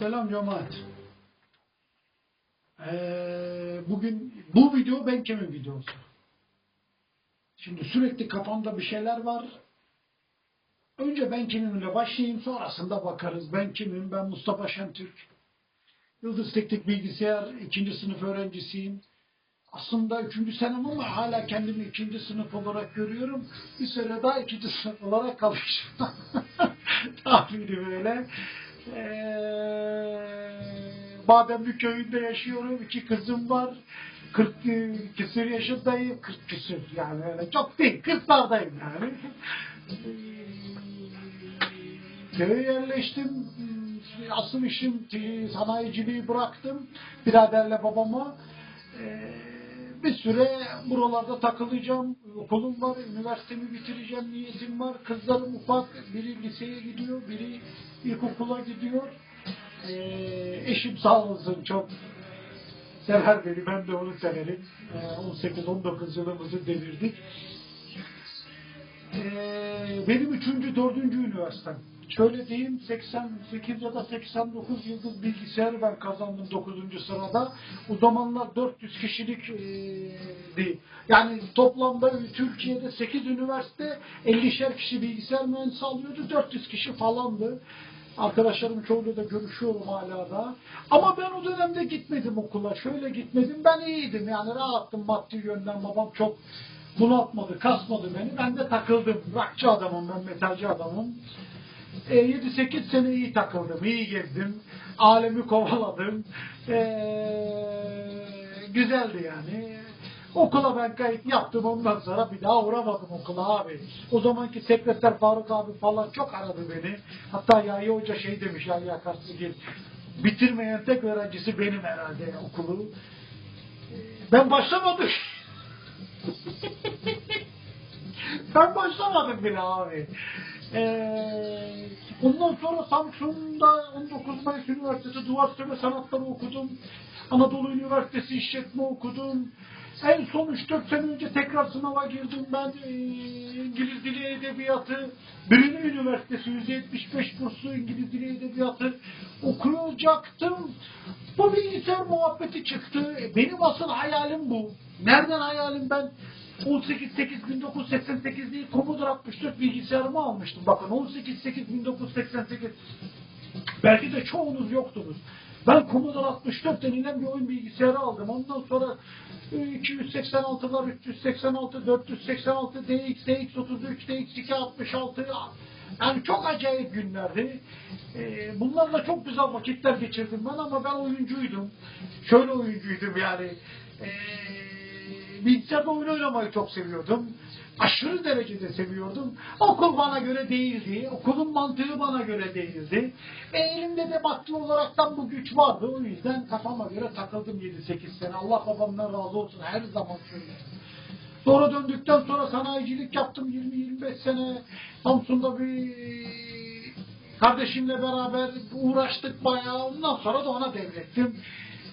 Selam cemaat. Ee, bugün bu video ben kimin videosu? Şimdi sürekli kafamda bir şeyler var. Önce ben kimimle başlayayım sonrasında bakarız. Ben kimim? Ben Mustafa Şentürk. Yıldız Teknik Bilgisayar ikinci sınıf öğrencisiyim. Aslında üçüncü senem ama hala kendimi ikinci sınıf olarak görüyorum. Bir süre daha ikinci sınıf olarak kalacağım. Tahmini böyle. Ee, Bademli köyünde yaşıyorum. İki kızım var. 40 küsür yaşındayım. 40 küsür yani öyle çok değil. Kırklardayım yani. Ee, Köye yerleştim. Asıl işim e, sanayiciliği bıraktım. Biraderle babama. Ee, bir süre buralarda takılacağım. Okulum var, üniversitemi bitireceğim niyetim var. Kızlarım ufak, biri liseye gidiyor, biri ilkokula gidiyor. Ee, eşim sağ olsun çok sever beni, ben de onu severim. Ee, 18-19 yılımızı devirdik. Ee, benim üçüncü, dördüncü üniversitem. Şöyle diyeyim 88 ya da 89 yıldız bilgisayarı ben kazandım 9. sırada. O zamanlar 400 kişilik e. Yani toplamda Türkiye'de 8 üniversite 50'şer kişi bilgisayar mühendisi alıyordu. 400 kişi falandı. Arkadaşlarım çoğuyla da görüşüyorum hala da. Ama ben o dönemde gitmedim okula. Şöyle gitmedim. Ben iyiydim yani rahattım maddi yönden. Babam çok bunaltmadı, kasmadı beni. Ben de takıldım. Rockçı adamım ben, metalci adamım. E, 7-8 sene iyi takıldım, iyi gezdim. Alemi kovaladım. E, güzeldi yani. Okula ben kayıt yaptım ondan sonra bir daha uğramadım okula abi. O zamanki sekreter Faruk abi falan çok aradı beni. Hatta Yahya Hoca şey demiş Yahya Karsıgil. Bitirmeyen tek öğrencisi benim herhalde okulu. E, Ben başlamadım. ben başlamadım bile abi. Ee, ondan sonra Samsun'da 19 Mayıs Üniversitesi Duvar Söme Sanatları okudum. Anadolu Üniversitesi İşletme okudum. En son 3-4 sene önce tekrar sınava girdim ben ee, İngiliz Dili Edebiyatı. Birinci Üniversitesi 175 kurslu İngiliz Dili Edebiyatı okuyacaktım. Bu bilgisayar muhabbeti çıktı. E, Benim asıl hayalim bu. Nereden hayalim ben? 18.8.1988 değil Commodore 64 bilgisayarımı almıştım. Bakın 18.8.1988 belki de çoğunuz yoktunuz. Ben Commodore 64 denilen bir oyun bilgisayarı aldım. Ondan sonra e, 286'lar, 386, 486, DX, DX33, DX2, 66 yani çok acayip günlerdi. E, bunlarla çok güzel vakitler geçirdim ben ama ben oyuncuydum. Şöyle oyuncuydum yani. E, bilgisayarda oyun oynamayı çok seviyordum. Aşırı derecede seviyordum. Okul bana göre değildi. Okulun mantığı bana göre değildi. Ve elimde de maddi olaraktan bu güç vardı. O yüzden kafama göre takıldım 7-8 sene. Allah babamdan razı olsun. Her zaman şöyle. Sonra döndükten sonra sanayicilik yaptım 20-25 sene. Samsun'da bir kardeşimle beraber uğraştık bayağı. Ondan sonra da ona devrettim.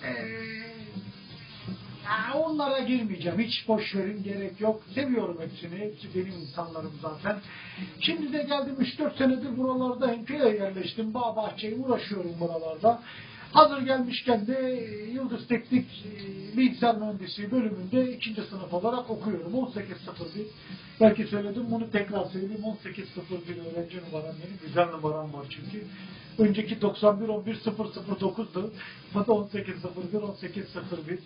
Ya onlara girmeyeceğim. Hiç boş verin gerek yok. Seviyorum hepsini. Hepsi benim insanlarım zaten. Şimdi de geldim 3-4 senedir buralarda köye yerleştim. Bağ bahçeye uğraşıyorum buralarda. Hazır gelmişken de Yıldız Teknik e, Bilgisayar Mühendisliği bölümünde ikinci sınıf olarak okuyorum. 18.01 Belki söyledim bunu tekrar söyleyeyim. 18.01 öğrenci numaram benim. Güzel numaram var çünkü. Önceki 91 11 009'du. Bu da 18.01 18.01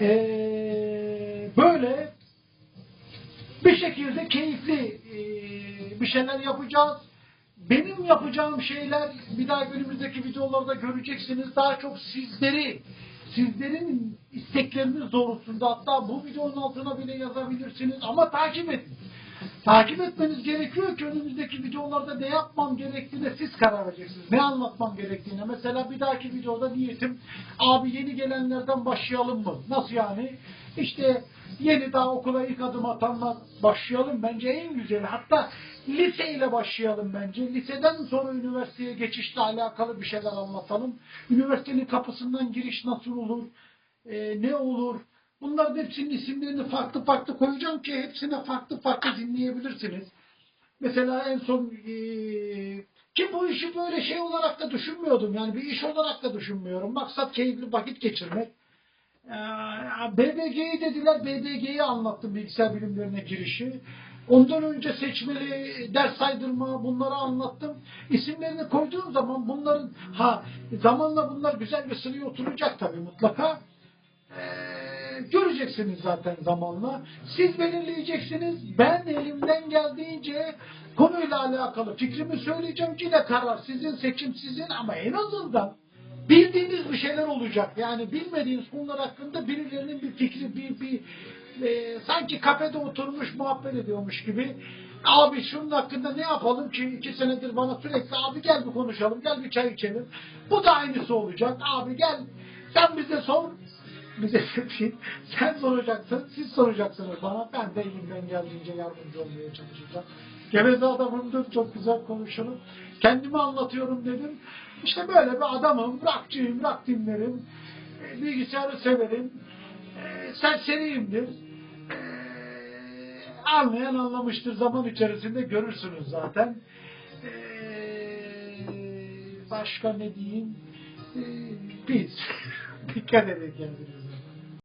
ee, böyle bir şekilde keyifli ee, bir şeyler yapacağız. Benim yapacağım şeyler bir daha önümüzdeki videolarda göreceksiniz. Daha çok sizleri, sizlerin istekleriniz doğrultusunda hatta bu videonun altına bile yazabilirsiniz ama takip edin. Takip etmeniz gerekiyor ki önümüzdeki videolarda ne yapmam gerektiğine siz karar vereceksiniz. Ne anlatmam gerektiğine. Mesela bir dahaki videoda niyetim abi yeni gelenlerden başlayalım mı? Nasıl yani? İşte yeni daha okula ilk adım atanlar başlayalım bence en güzeli. Hatta liseyle başlayalım bence. Liseden sonra üniversiteye geçişle alakalı bir şeyler anlatalım. Üniversitenin kapısından giriş nasıl olur? Ee, ne olur? Bunların hepsinin isimlerini farklı farklı koyacağım ki hepsine farklı farklı dinleyebilirsiniz. Mesela en son e, Ki bu işi böyle şey olarak da düşünmüyordum. Yani bir iş olarak da düşünmüyorum. Maksat keyifli vakit geçirmek. Ee, BBG'yi dediler. BBG'yi anlattım bilgisayar bilimlerine girişi. Ondan önce seçmeli, ders saydırma bunları anlattım. İsimlerini koyduğum zaman bunların ha zamanla bunlar güzel bir sıraya oturacak tabii mutlaka. Ee, göreceksiniz zaten zamanla. Siz belirleyeceksiniz. Ben elimden geldiğince konuyla alakalı fikrimi söyleyeceğim. Yine karar sizin, seçim sizin ama en azından bildiğiniz bir şeyler olacak. Yani bilmediğiniz konular hakkında birilerinin bir fikri, bir, bir e, sanki kafede oturmuş muhabbet ediyormuş gibi. Abi şunun hakkında ne yapalım ki iki senedir bana sürekli abi gel bir konuşalım, gel bir çay içelim. Bu da aynısı olacak. Abi gel sen bize sor, bize değil, sen soracaksın, siz soracaksınız bana. Ben de elimden geldiğince yardımcı olmaya çalışacağım. Geveze adamımdır, çok güzel konuşurum. Kendimi anlatıyorum dedim. İşte böyle bir adamım, rockçıyım, rock dinlerim. E, Bilgisayarı severim. E, serseriyimdir. E, anlayan anlamıştır. Zaman içerisinde görürsünüz zaten. E, başka ne diyeyim? Biz. Dikkat edin kendinize.